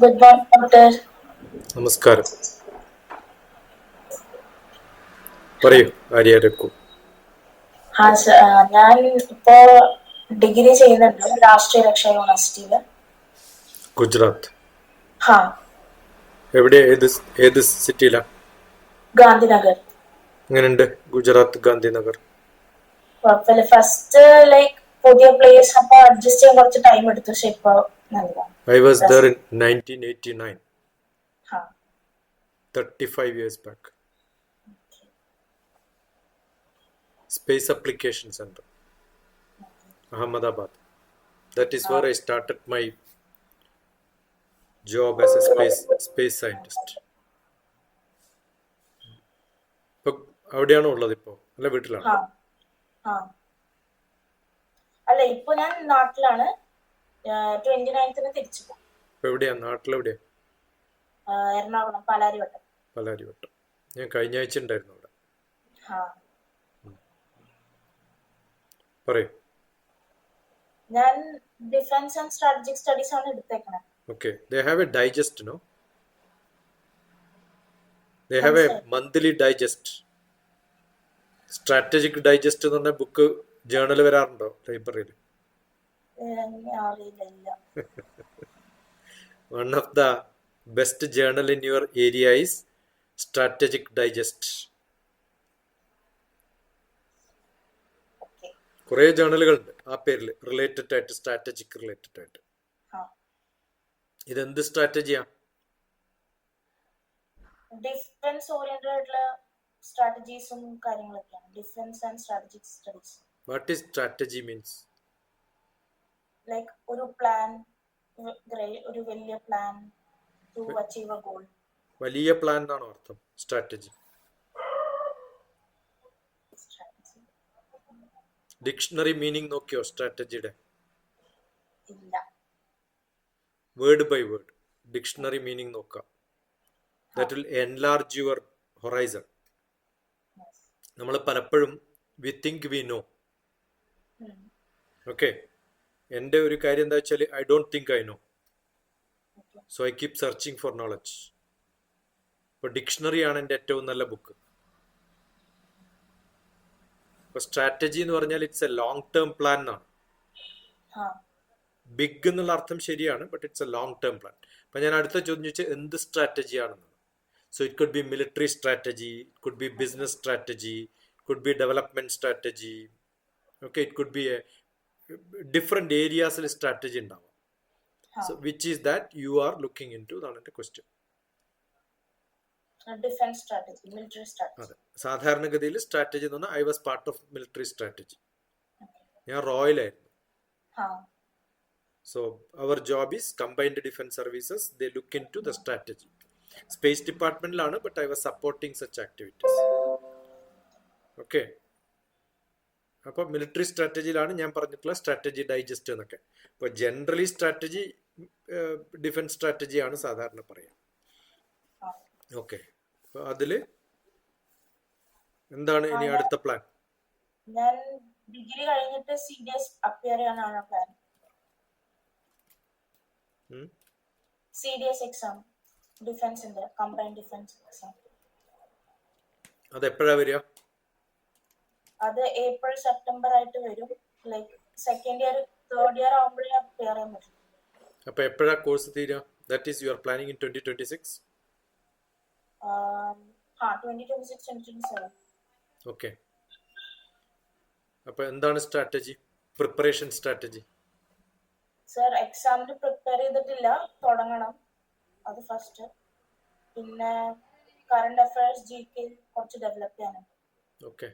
Good morning doctor നമസ്കാരം. പറയൂ ആര്യാരക്കു ആ സർ ഞാൻ ഇപ്പോ ഡിഗ്രി ചെയ്യുന്നുണ്ട് രാഷ്ട്രീയ രക്ഷാ യൂണിവേഴ്സിറ്റിയിൽ. ഗുജറാത്ത്. ഹാ. എവിടെ ഏത് ഏത് സിറ്റിയിലാ? ഗാന്ധിനഗർ. എങ്ങനെയുണ്ട് ഗുജറാത്ത് ഗാന്ധിനഗർ? കുഴപ്പമില്ല. ഫസ്റ്റ് ലൈക്ക് പുതിയ പ്ലേസ് അപ്പൊ അഡ്ജസ്റ്റ് ചെയ്യാൻ കുറച്ച് ടൈം എടുത്തു. പക്ഷെ ഇപ്പൊ I was there in nineteen eighty nine space application centre Ahmedabad that is where I started my job as a space space scientist ഇപ്പൊ അവിടെയാണോ ഉള്ളത് ഇപ്പോ? അല്ല വീട്ടിലാണോ? ഇപ്പൊ ഞാൻ നാട്ടിലാണ്. ട്വന്റി നയൻത്തിന് തിരിച്ചു പോകും എവിടെയാ? നാട്ടിലെവിടെയാ? എറണാകുളം പാലാരിവട്ടം. പാലാരിവട്ടം. ഞാൻ കഴിഞ്ഞ ആഴ്ച ഉണ്ടായിരുന്നു അവിടെ. പറയൂ. ഞാൻ ഡിഫൻസ് ആൻഡ് സ്ട്രാറ്റജിക് സ്റ്റഡീസ് ആണ് എടുത്തേക്കുന്നത് okay. They have a digest no they have a monthly digest strategic digest എന്ന് പറഞ്ഞ ബുക്ക് ജേണൽ വരാറുണ്ടോ ലൈബ്രറിയിൽ one of the best journal in your area is strategic digest കുറെ ജേണലുകളുണ്ട് ആ പേരിൽ റിലേറ്റഡ് ആയിട്ട് സ്ട്രാറ്റജിക് റിലേറ്റഡ് ആയിട്ട്. ഇതെന്ത് സ്ട്രാറ്റജിയാ ഡിഫൻസ് ഓറിയന്റഡ് ആയിട്ടുള്ള സ്ട്രാറ്റജീസും കാര്യങ്ങളൊക്കെയാണ്. Defence and strategic studies what is strategy means like ഒരു പ്ലാൻ ഒരു വലിയ plan to achieve a goal വലിയ പ്ലാൻ എന്നാണ് അർത്ഥം. സ്ട്രാറ്റജി ഡിക്ഷണറി മീനിങ് നോക്കിയോ സ്ട്രാറ്റജിയുടെ word by word dictionary meaning നോക്കാം. That will enlarge your horizon നമ്മൾ പലപ്പോഴും we think we know okay എന്റെ ഒരു കാര്യം എന്താ വെച്ചാൽ I don't think I know so I keep searching for knowledge ഇപ്പോൾ ഡിക്ഷണറി ആണ് എന്റെ ഏറ്റവും നല്ല ബുക്ക് ഇപ്പോൾ സ്ട്രാറ്റജി എന്ന് പറഞ്ഞാൽ it's a long term plan എന്നാണ് ബിഗ് എന്നുള്ള അർത്ഥം ശരിയാണ് but it's a long term plan അപ്പം ഞാൻ അടുത്ത ചോദ്യം ചോദിച്ചാൽ എന്ത് സ്ട്രാറ്റജി ആണെന്ന്? So it could be military strategy it could be business strategy could be development strategy okay it could be a different ഏരിയാസിൽ strategy ഉണ്ടാവാം. So which is that you are looking in to എന്നാണ് എന്റെ question defence strategy military strategy അതെ. സാധാരണഗതിയിൽ strategy എന്ന് പറഞ്ഞാൽ I was part of military strategy ഞാൻ റോയലായിരുന്നു so our job is combined defence services the look in to the strategy space ഡിപ്പാർട്ട്മെന്റിലാണ് but I was supporting such activities okay അപ്പോൾ military സ്ട്രാറ്റജിയിലാണ് ഞാൻ പറഞ്ഞിട്ടുള്ള strategy digest എന്നൊക്കെ. അപ്പൊ generally strategy defence സ്ട്രാറ്റജിയാണ് സാധാരണ പറയാം. Okay അപ്പോൾ അതിൽ എന്താണ് ഇനി അടുത്ത പ്ലാൻ ഞാൻ ഡിഗ്രി കഴിഞ്ഞിട്ട് സി ഡി എസ് അപ്പിയർ ചെയ്യാനാണ് plan C D S exam ഡിഫൻസിന്റെ combined defence exam അത് എപ്പോഴാ വരിക? അത് ഏപ്രിൽ സെപ്റ്റംബർ ആയിട്ട് വരും. Like second year third year ആകുമ്പോഴേ ക്ലിയർ ചെയ്യാൻ പറ്റും. അപ്പോൾ എപ്പോഴാ കോഴ്സ് തീരുക that is you are planning in twenty twenty six um, ah twenty twenty okay twenty twenty seven okay അപ്പോൾ എന്താണ് സ്ട്രാറ്റജി പ്രിപ്പറേഷൻ സ്ട്രാറ്റജി സർ എക്സാമിന് പ്രിപ്പയർ ചെയ്തിട്ടില്ല. തുടങ്ങണം. അത് ഫസ്റ്റ് പിന്നെ കറണ്ട് അഫയേഴ്സ് ജി കെ കുറച്ച് ഡെവലപ്പ് ചെയ്യാനുണ്ട്. ഓക്കെ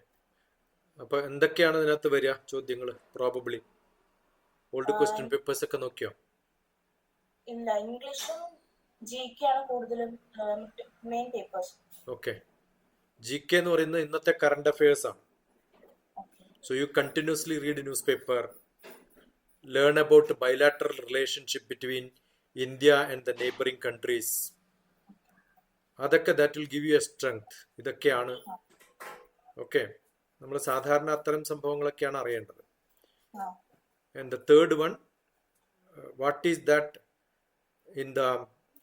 അപ്പോൾ എന്തൊക്കെയാണ് ഇതിനകത്ത് വരിക ചോദ്യങ്ങൾ പ്രോബബ്ലി ഓൾഡ് ക്വസ്റ്റ്യൻ പേപ്പേഴ്സ് ഒക്കെ നോക്കിയോ? ഇല്ല ഇംഗ്ലീഷും ജി കെ ആണ് കൂടുതലും main papers okay G K എന്ന് പറയുന്നത് ഇന്നത്തെ കറണ്ട് അഫയേഴ്സ് ആണ് so you continuously read news paper learn about bilateral relationship between India and the neighbouring countries അതൊക്കെ that will give you a strength ഇതൊക്കെയാണ്. Okay നമ്മൾ സാധാരണ അത്തരം സംഭവങ്ങളൊക്കെയാണ് അറിയേണ്ടത്. And the third one what is that in the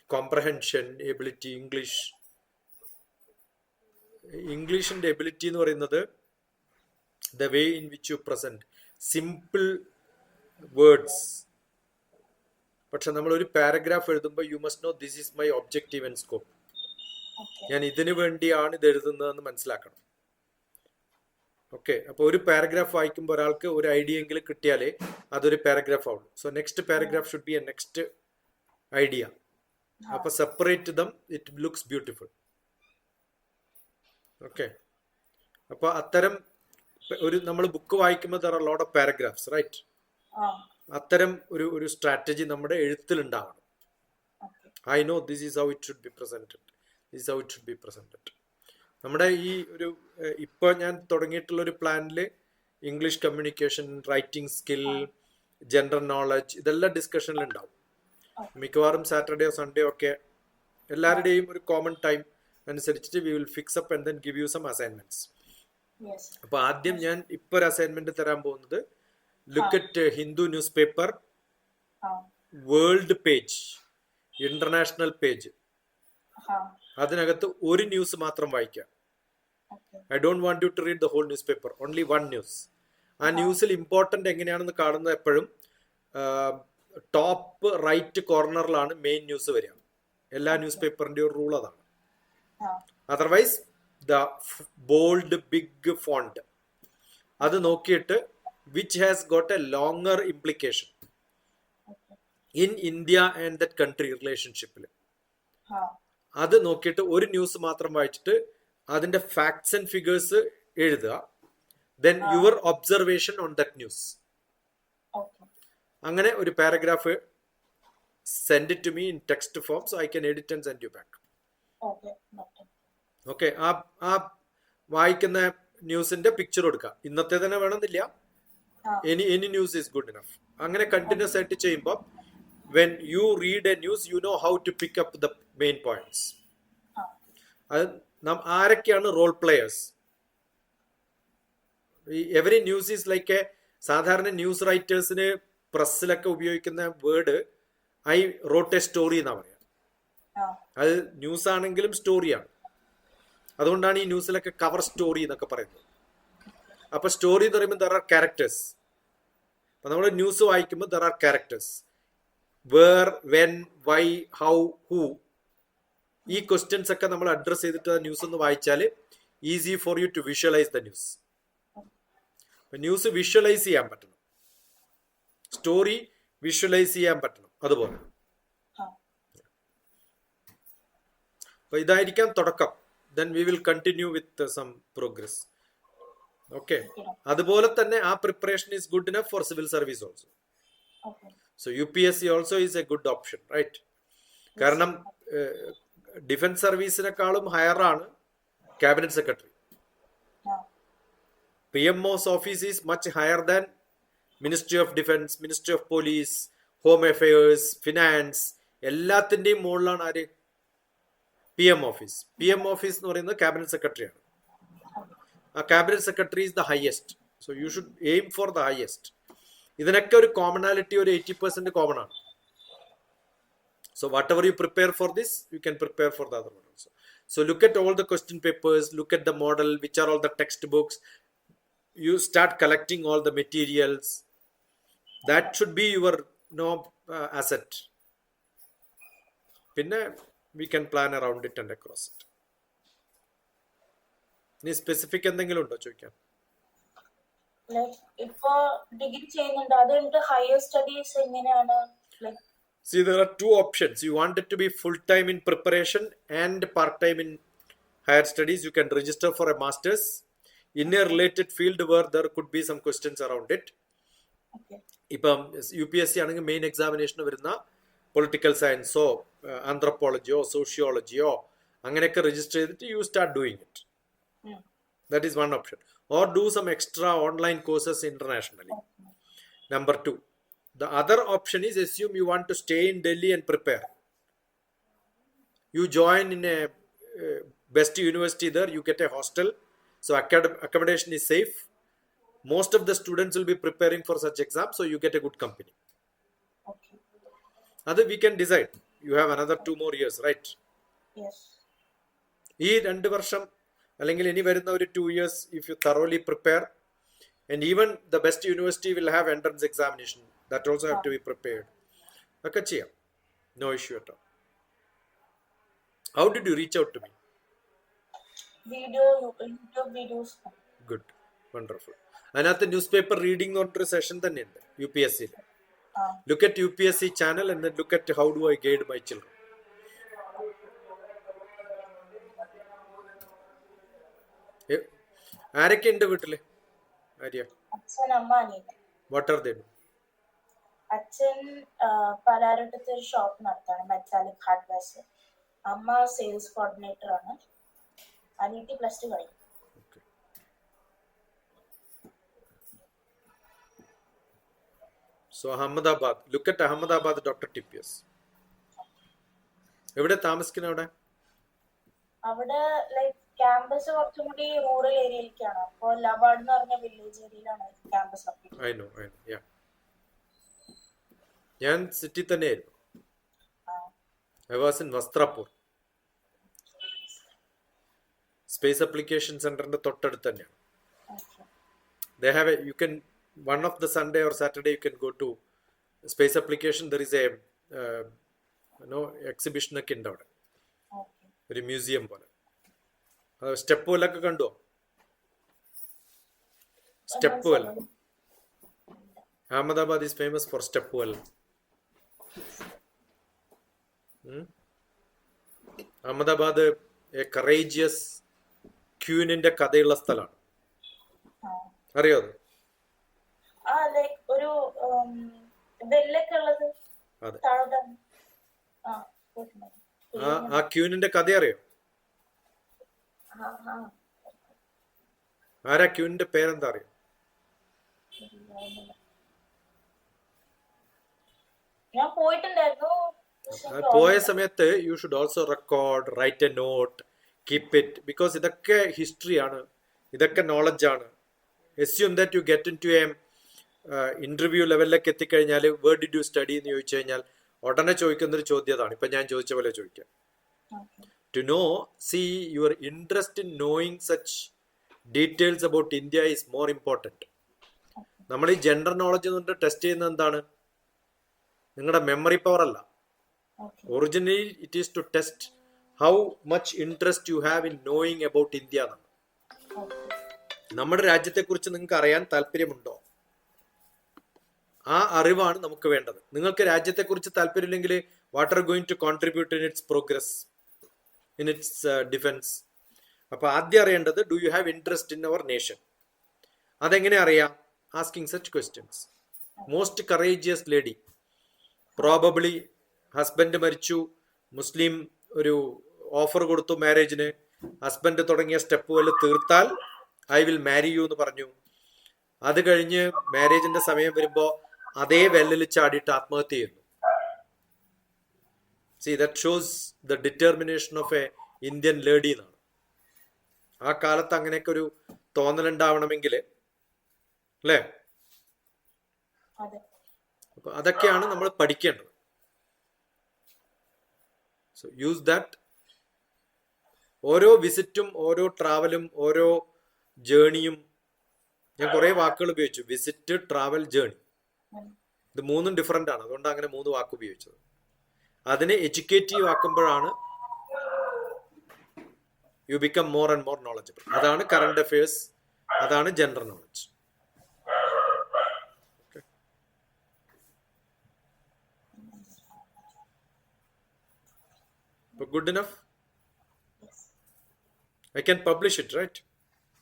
comprehension ability English ഇംഗ്ലീഷിന്റെ ability എന്ന് പറയുന്നത് the way in which you present simple words പക്ഷെ നമ്മൾ ഒരു പാരഗ്രാഫ് എഴുതുമ്പോൾ you must know this is my objective and scope ഞാൻ ഇതിനു വേണ്ടിയാണ് ഇത് എഴുതുന്നതെന്ന് മനസ്സിലാക്കണം. ഓക്കെ അപ്പോൾ ഒരു പാരഗ്രാഫ് വായിക്കുമ്പോൾ ഒരാൾക്ക് ഒരു ഐഡിയ എങ്കിലും കിട്ടിയാലേ അതൊരു പാരഗ്രാഫ് ആവുള്ളൂ. So next paragraph should be a next idea അപ്പൊ separate them it looks beautiful okay അപ്പൊ അത്തരം ഒരു നമ്മൾ ബുക്ക് വായിക്കുമ്പോൾ there are lot of paragraphs right അത്തരം ഒരു ഒരു സ്ട്രാറ്റജി നമ്മുടെ എഴുത്തിൽ ഉണ്ടാവണം I know this is how it should be presented this how it should be presented നമ്മുടെ ഈ ഒരു ഇപ്പൊ ഞാൻ തുടങ്ങിയിട്ടുള്ള ഒരു പ്ലാനിൽ English communication writing skill general knowledge ഇതെല്ലാം ഡിസ്കഷനിൽ ഉണ്ടാവും മിക്കവാറും സാറ്റർഡേയോ സൺഡേ ഒക്കെ എല്ലാവരുടെയും ഒരു കോമൺ ടൈം അനുസരിച്ചിട്ട് we will fix up and then give you some assignments അപ്പൊ ആദ്യം ഞാൻ ഇപ്പൊ ഒരു അസൈൻമെന്റ് തരാൻ പോകുന്നത് look at Hindu news paper world page international page അതിനകത്ത് ഒരു ന്യൂസ് മാത്രം വായിക്കാം. I don't want you to read the whole news paper only one news ആ ന്യൂസിൽ ഇമ്പോർട്ടന്റ് എങ്ങനെയാണെന്ന് കാണുന്നത് എപ്പോഴും ടോപ്പ് റൈറ്റ് കോർണറിലാണ് മെയിൻ ന്യൂസ് വരിക. എല്ലാ ന്യൂസ് പേപ്പറിന്റെ ഒരു റൂൾ അതാണ്. Otherwise the bold big font അത് നോക്കിയിട്ട് which has got a longer implication in India and that country റിലേഷൻഷിപ്പിൽ അത് നോക്കിയിട്ട് ഒരു ന്യൂസ് മാത്രം വായിച്ചിട്ട് അതിന്റെ ഫാക്ട്സ് ആൻഡ് ഫിഗേഴ്സ് എഴുതുക. Then your observation on that news അങ്ങനെ ഒരു paragraph send it to me in text form so I can edit and send you back okay ആ ആ വായിക്കുന്ന ന്യൂസിന്റെ പിക്ചർ കൊടുക്കുക ഇന്നത്തെ തന്നെ വേണമെന്നില്ല. Any any news is good enough അങ്ങനെ കണ്ടിന്യൂസ് ആയിട്ട് ചെയ്യുമ്പോൾ when you read a news you know how to pick up the main points അത് നാം ആരൊക്കെയാണ് role players every news is like a സാധാരണ ന്യൂസ് റൈറ്റേഴ്സിന് പ്രസ്സിലൊക്കെ ഉപയോഗിക്കുന്ന word I wrote a story എന്നാ പറയാ. ആ. അത് ന്യൂസ് ആണെങ്കിലും സ്റ്റോറിയാണ് അതുകൊണ്ടാണ് ഈ ന്യൂസിലൊക്കെ കവർ സ്റ്റോറി എന്നൊക്കെ പറയുന്നത്. അപ്പൊ സ്റ്റോറി എന്ന് പറയുമ്പോൾ ദർ ആർ ക്യാരക്ടേഴ്സ് അപ്പൊ നമ്മൾ ന്യൂസ് വായിക്കുമ്പോൾ there are characters where when why how who ഈ ക്വസ്റ്റ്യൻസ് ഒക്കെ നമ്മൾ അഡ്രസ് ചെയ്തിട്ട് ന്യൂസ് ഒന്ന് വായിച്ചാൽ easy for you to visualise the news news visualise ചെയ്യാൻ പറ്റണം. സ്റ്റോറി വിഷ്വലൈസ് ചെയ്യാൻ പറ്റണം. അതുപോലെ. അപ്പൊ ഇതായിരിക്കാം തുടക്കം. Then we will continue with some progress okay അതുപോലെ തന്നെ ആ preparation is good enough for civil service also so U P S C also is a good option right കാരണം ഡിഫൻസ് സർവീസിനെക്കാളും ഹയറാണ് cabinet secretary. P M O S office is much higher than ministry of defence ministry of police home affairs finance എല്ലാത്തിന്റെയും മുകളിലാണ് ആര്? P M office. P M office എന്ന് പറയുന്നത് cabinet സെക്രട്ടറിയാണ്. ആ cabinet secretary is the highest. So you should aim for the highest. ഇതിനൊക്കെ ഒരു commonality ഒരു എയ്റ്റി പെർസെന്റ് കോമൺ ആണ്. Ever you prepare for this you can prepare for the other one also so look at all the question papers look at the model which are all the text books you start collecting all the materials. That should be your no uh, asset. പിന്നെ we can plan around it and across it ഇനി specific എന്തെങ്കിലും ഉണ്ടോ ചോദിക്കാൻ? ഇപ്പൊ degree ചെയ്യുന്നുണ്ട്. അത് higher studies എങ്ങനെയാണ്? See, there are two options. You want it to be full time in preparation and part time in higher studies. You can register for a master's in a related field where there could be some questions around it. ഇപ്പം U P S C ആണെങ്കിൽ main എക്സാമിനേഷന് വരുന്ന political സയൻസോ ആന്ത്രപ്പോളജിയോ സോഷ്യോളജിയോ അങ്ങനെയൊക്കെ register ചെയ്തിട്ട് you start doing it that is one option or do some extra online courses internationally Number two, the other option is assume you want to stay in Delhi and prepare. You join in a uh, best university there, you get a hostel, so accad- accommodation is safe. Most of the students will be preparing for such exams, so you get a good company. Okay Other we can decide you have another two more years right yes ഈ രണ്ട് വർഷം അല്ലെങ്കിൽ ഇനി വരുന്ന ഒരു two years if you thoroughly prepare and even the best university will have entrance examination That also have to be prepared ഒക്കെ ചെയ്യാം. No issue Atto how did you reach out to me video YouTube videos good wonderful അതിനകത്ത് news paper reading എന്ന് പറഞ്ഞൊരു session തന്നെയുണ്ട് U P S സിയിൽ ആ look at U P S C channel എന്ന് look at how do I guide my children ആരൊക്കെ ഉണ്ട് വീട്ടിൽ Arya water what are they അച്ഛൻ പലാരട്ടത്ത് ഒരു ഷോപ്പ് നടത്താണ് മെറ്റാലിക് ഹാർഡ്വെയർസ് അമ്മ സെയിൽസ് കോർഡിനേറ്റർ ആണ്. അനിയത്തി പ്ലസ് ടു കഴിഞ്ഞു. So Ahmedabad look at Ahmedabad doctor ടിപ്പിയസ് എവിടെ താമസിക്കുന്നത് അവിടെ? അവിടെ ലൈക് ക്യാമ്പസ് കുറച്ചും കൂടി റൂറൽ ഏരിയയിലേക്കാണ് അപ്പോൾ ലബാഡ് എന്ന് പറഞ്ഞ വില്ലേജ് ഏരിയയിലാണ് campus I know I know yeah ഞാൻ സിറ്റി തന്നെയായിരുന്നു. I was in Vastrapur space application സെന്ററിന്റെ തൊട്ടടുത്ത് തന്നെയാണ്. They have a you can one of the Sunday or Saturday you can go to space application there is a no exhibition ഒക്കെ ഉണ്ട് അവിടെ. ഒരു museum പോലെ. സ്റ്റെപ്പ് വല്ലൊക്കെ കണ്ടോ step well Ahmedabad is famous for step well Ahmedabad courageous ക്യൂനിന്റെ കഥയുള്ള സ്ഥലമാണ്. അറിയോ? ഒരു ആ ക്യൂനിന്റെ കഥ അറിയോ. ആരാ ക്യൂനിന്റെ പേരെന്താ അറിയോ? ഞാൻ പോയിട്ടുണ്ടായിരുന്നു. പോയ. സമയത്ത് you should also record write a note keep it because ഇതൊക്കെ ഹിസ്റ്ററിയാണ് ഇതൊക്കെ നോളജാണ് assume that you get into um interview ലെവലിലേക്ക് എത്തിക്കഴിഞ്ഞാൽ വേർ ഡിഡ് യു സ്റ്റഡി എന്ന് ചോദിച്ചു കഴിഞ്ഞാൽ ഉടനെ ചോദിക്കുന്ന ഒരു ചോദ്യതാണ് ഇപ്പൊ ഞാൻ ചോദിച്ച പോലെ ചോദിക്കാം. To know see your interest in knowing such details about India is more important നമ്മൾ ഈ ജെൻഡർ നോളജ് കൊണ്ട് ടെസ്റ്റ് ചെയ്യുന്നത് എന്താണ് നിങ്ങളുടെ മെമ്മറി പവർ അല്ല. Originally it is to test how much interest you have in knowing about India എന്നാണ്. നമ്മുടെ രാജ്യത്തെക്കുറിച്ച് നിങ്ങൾക്ക് അറിയാൻ താല്പര്യമുണ്ടോ? ആ അറിവാണ് നമുക്ക് വേണ്ടത്. നിങ്ങൾക്ക് രാജ്യത്തെക്കുറിച്ച് താല്പര്യമില്ലെങ്കിൽ what are going to contribute in its progress in its defence അപ്പൊ ആദ്യം അറിയേണ്ടത് do you have interest in our nation അതെങ്ങനെ അറിയാം? Asking such questions most courageous lady probably husband മരിച്ചു. മുസ്ലിം ഒരു ഓഫർ കൊടുത്തു മാരേജിന് ഹസ്ബൻഡ് തുടങ്ങിയ സ്റ്റെപ്പ് സ്റ്റെപ്പുകൾ തീർത്താൽ ഐ വിൽ മാരി യു എന്ന് പറഞ്ഞു. അത് കഴിഞ്ഞ് മാരേജിന്റെ സമയം വരുമ്പോ അതേ വെല്ലിൽ ചാടിയിട്ട് ആത്മഹത്യ ചെയ്യുന്നു. See that shows the determination of a Indian lady എന്നാണ്. ആ കാലത്ത് അങ്ങനെയൊക്കെ ഒരു തോന്നലുണ്ടാവണമെങ്കിൽ അല്ലേ? അപ്പൊ അതൊക്കെയാണ് നമ്മൾ പഠിക്കേണ്ടത്. സോ യൂസ് ദാറ്റ് ഓരോ വിസിറ്റും ഓരോ ട്രാവലും ഓരോ ജേണിയും ഞാൻ കുറെ വാക്കുകൾ ഉപയോഗിച്ചു. Visit travel journey. ഇത് മൂന്നും ഡിഫറെന്റ് ആണ്. അതുകൊണ്ട് അങ്ങനെ മൂന്ന് വാക്ക് ഉപയോഗിച്ചത്. അതിനെ educative ആക്കുമ്പോഴാണ് you become more and more knowledgeable അതാണ് കറണ്ട് അഫയേഴ്സ് അതാണ് general knowledge Good enough? Yes. I can publish it, right?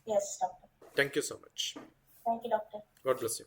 Yes, doctor. Thank you so much. Thank you, doctor. God bless you.